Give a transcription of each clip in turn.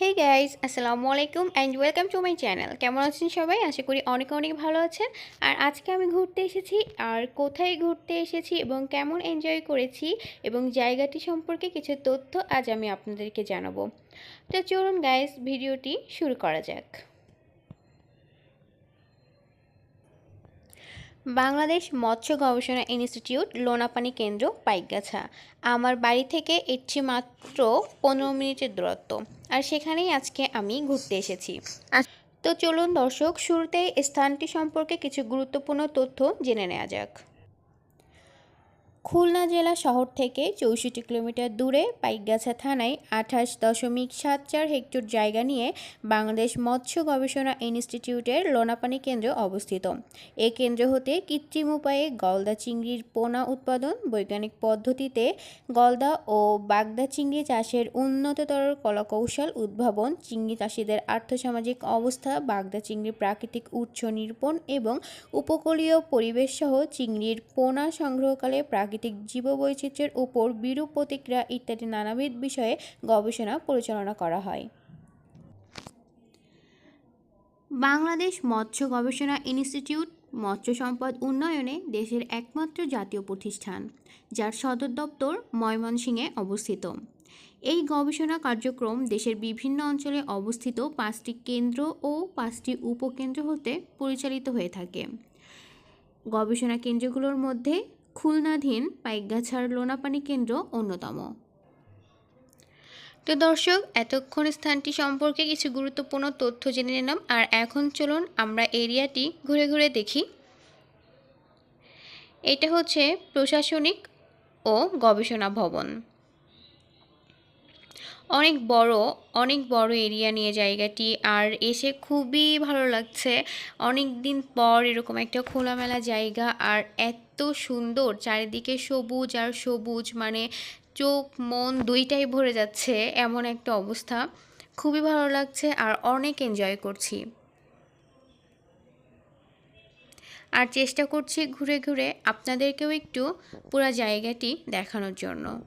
হে guys আসসালামু আলাইকুম and welcome to my channel কেমন আছেন সবাই? আশা করি অনেক অনেক ভালো আছেন। আর আজকে আমি ঘুরতে এসেছি, আর কোথায় ঘুরতে এসেছি এবং কেমন এনজয় করেছি এবং জায়গাটি সম্পর্কে কিছু তথ্য আজ আমি আপনাদেরকে জানাব। তো চলুন গাইজ ভিডিওটি শুরু করা যাক। বাংলাদেশ মৎস্য গবেষণা ইনস্টিটিউট, লোনাপানি কেন্দ্র, পাইকগাছা। আমার বাড়ি থেকে এটি মাত্র পনেরো মিনিটের দূরত্ব। আর সেখানেই আজকে আমি ঘুরতে এসেছি। তো চলুন দর্শক, শুরুতেই স্থানটি সম্পর্কে কিছু গুরুত্বপূর্ণ তথ্য জেনে নেওয়া যাক। খুলনা জেলা শহর থেকে চৌষট্টি কিলোমিটার দূরে পাইকগাছা থানায় আঠাশ দশমিক সাত চার হেক্টর জায়গা নিয়ে বাংলাদেশ মৎস্য গবেষণা ইনস্টিটিউটের লোনাপানি কেন্দ্র অবস্থিত। এ কেন্দ্র হতে কৃত্রিম উপায়ে গলদা চিংড়ির পোনা উৎপাদন, বৈজ্ঞানিক পদ্ধতিতে গলদা ও বাগদা চিংড়ি চাষের উন্নততর কলাকৌশল উদ্ভাবন, চিংড়ি চাষিদের আর্থসামাজিক অবস্থা, বাগদা চিংড়ির প্রাকৃতিক উৎস নিরূপণ এবং উপকূলীয় পরিবেশসহ চিংড়ির পোনা সংগ্রহকালে প্রাকৃতিক জীববৈচিত্র্যের উপর বিরূপ প্রতিক্রিয়া ইত্যাদি নানাবিধ বিষয়ে গবেষণা পরিচালনা করা হয়। বাংলাদেশ মৎস্য গবেষণা ইনস্টিটিউট মৎস্য সম্পদ উন্নয়নে দেশের একমাত্র জাতীয় প্রতিষ্ঠান, যার সদর দপ্তর ময়মনসিংহে অবস্থিত। এই গবেষণা কার্যক্রম দেশের বিভিন্ন অঞ্চলে অবস্থিত পাঁচটি কেন্দ্র ও পাঁচটি উপকেন্দ্র হতে পরিচালিত হয়ে থাকে। গবেষণা কেন্দ্রগুলোর মধ্যে খুলনাধীন পাইকগাছার লোনাপানি কেন্দ্র অন্যতম। তো দর্শক, এতক্ষণ স্থানটি সম্পর্কে কিছু গুরুত্বপূর্ণ তথ্য জেনে নিলাম, আর এখন চলুন আমরা এরিয়াটি ঘুরে ঘুরে দেখি। এটা হচ্ছে প্রশাসনিক ও গবেষণা ভবন। অনেক বড় অনেক বড় এরিয়া নিয়ে জায়গাটি আর এসে খুবই ভালো লাগছে। অনেক দিন পর এরকম একটা খোলামেলা জায়গা আর এত সুন্দর, চারিদিকে সবুজ আর সবুজ মানে চোখ, মন দুইটাই ভরে যাচ্ছে এমন একটা অবস্থা। খুবই ভালো লাগছে আর অনেক এনজয় করছি। আর চেষ্টা করছি ঘুরে ঘুরে আপনাদেরকেও একটু পুরো জায়গাটি দেখানোর জন্য।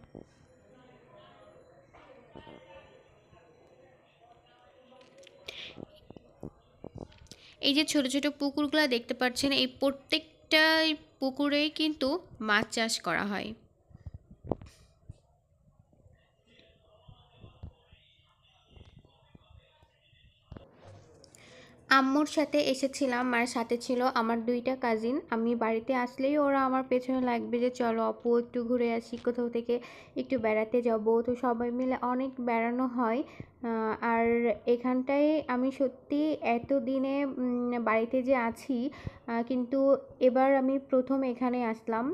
এই যে ছোট ছোট পুকুরগুলো দেখতে পাচ্ছেন, এই প্রত্যেকটাই পুকুরেই কিন্তু মাছ চাষ করা হয়। আম্মুর সাথে এসেছিলাম আর সাথে ছিল আমার দুইটা কাজিন আমি বাড়িতে আসলেই ওরা আমার পেছনে লাগবে যে, চলো আপু একটু ঘুরে আসি, কোথাও থেকে একটু বেড়াতে যাব। তো সবাই মিলে অনেক বেড়ানো হয়। আর এখানটায় আমি সত্যি এত দিনে বাড়িতে যে আছি কিন্তু এবার আমি প্রথম এখানে আসলাম।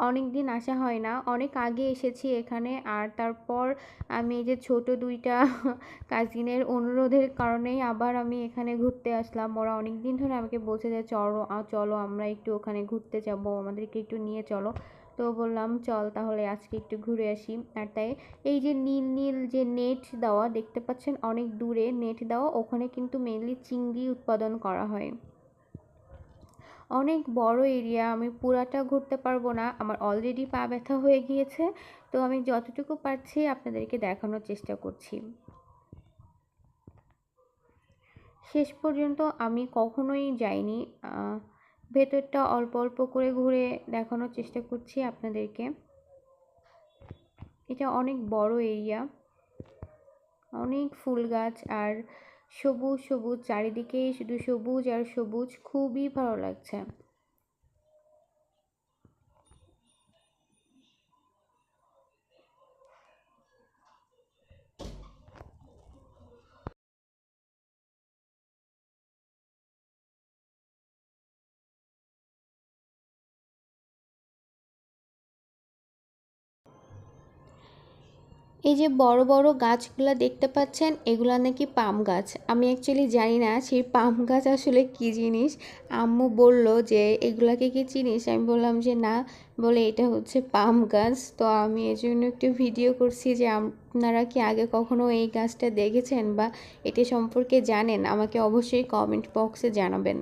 অনেক দিন আসা হয় না। অনেক আগে এসেছি এখানে। আর তারপর আমি এই যে ছোট দুইটা কাজিনের অনুরোধের কারণেই আবার আমি এখানে ঘুরতে আসলাম। ওরা অনেক দিন ধরে আমাকে বলছে যে চলো চলো, আমরা একটু ওখানে ঘুরতে যাব। আমাদেরকে একটু নিয়ে চলো। তো বললাম, চল তাহলে আজকে একটু ঘুরে আসি। আর তাই এই যে নীল নীল যে নেট দেওয়া, দেখতে পাচ্ছেন? অনেক দূরে নেট দেওয়া। ওখানে কিন্তু মেনলি চিংড়ি উৎপাদন করা হয়। অনেক বড় এরিয়া, আমি পুরাটা ঘুরতে পারব না। আমার অলরেডি পা ব্যথা হয়ে গিয়েছে, তো আমি যতটুকু পারছি আপনাদেরকে দেখানোর চেষ্টা করছি। শেষ পর্যন্ত আমি কখনোই যাইনি। ভেতরটা অল্প অল্প করে ঘুরে দেখানোর চেষ্টা করছি আপনাদেরকে। এটা অনেক বড় এরিয়া, অনেক ফুল গাছ আর সবুজ সবুজ চারিদিকে শুধু সবুজ আর সবুজ খুবই ভালো লাগছে। এই যে বড় বড় গাছগুলা দেখতে পাচ্ছেন, এগুলা নাকি পাম গাছ। আমি অ্যাকচুয়ালি জানি না সেই পাম গাছ আসলে কি জিনিস। আম্মু বলল যে, এগুলাকে কি চিনিস? আমি বললাম যে, না। বলে, এটা হচ্ছে পাম গাছ। তো আমি এই জন্য একটু ভিডিও করছি যে, আপনারা কি আগে কখনো এই গাছটা দেখেছেন বা এটি সম্পর্কে জানেন? আমাকে অবশ্যই কমেন্ট বক্সে জানাবেন।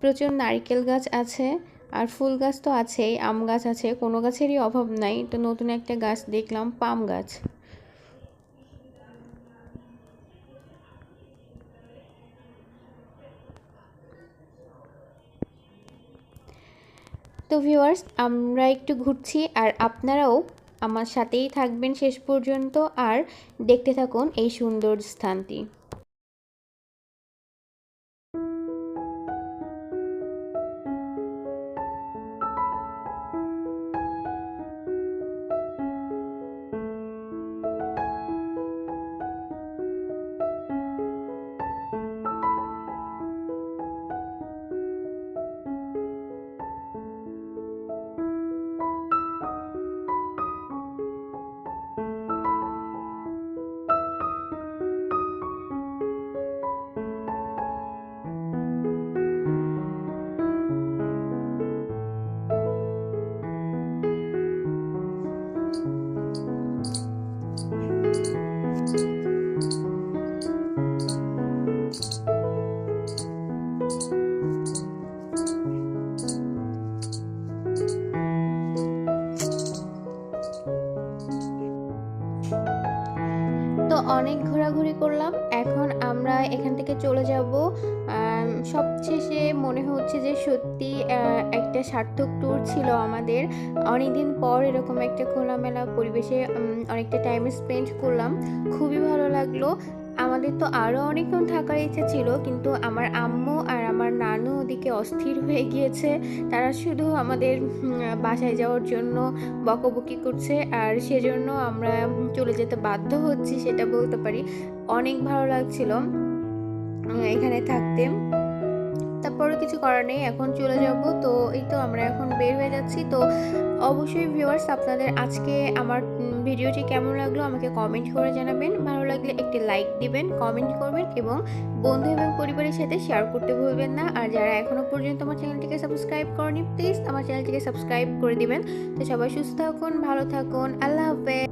প্রচুর নারকেল গাছ আছে। আর ফুল গাছ তো আছেই, আম গাছ আছে, কোনো গাছেরই অভাব নাই। তো নতুন একটা গাছ দেখলাম, পাম গাছ। তো ভিউয়ার্স, আমরা একটু ঘুরছি আর আপনারাও আমার সাথেই থাকবেন শেষ পর্যন্ত। আর দেখতে থাকুন এই সুন্দর স্থানটি। অনেক ঘোরাঘুরি করলাম। এখন আমরা এখান থেকে চলে যাব। সবশেষে মনে হচ্ছে যে সত্যি একটা সার্থক ট্যুর ছিল আমাদের। অনেকদিন পর এরকম একটা খোলামেলা পরিবেশে অনেকটা টাইম স্পেন্ড করলাম। খুবই ভালো লাগল। আমাদের তো আরও অনেকক্ষণ থাকার ইচ্ছে ছিল, কিন্তু আমার আম্মু আর আমার নানু ওদিকে অস্থির হয়ে গিয়েছে। তারা শুধু আমাদের বাসায় যাওয়ার জন্য বকবকি করছে আর সেজন্য আমরা চলে যেতে বাধ্য হচ্ছি, সেটা বলতে পারি। অনেক ভালো লাগছিল এখানে থাকতে। তারপরে কিছু করার নেই, এখন চলে যাব। তো এই তো আমরা এখন বের হয়ে যাচ্ছি। তো অবশ্যই ভিউয়ার্স আপনাদের আজকে আমার ভিডিওটি কেমন লাগল আমাকে কমেন্ট করে জানাবেন। ভালো লাগলে একটি লাইক দিবেন কমেন্ট করবেন এবং বন্ধু এবং পরিবারের সাথে শেয়ার করতে ভুলবেন না। আর যারা এখনও পর্যন্ত আমার চ্যানেলটিকে সাবস্ক্রাইব করেনি প্লিজ আমার চ্যানেলটিকে সাবস্ক্রাইব করে দিবেন। তো সবাই সুস্থ থাকুন, ভালো থাকুন, আল্লাহ হাফেজ।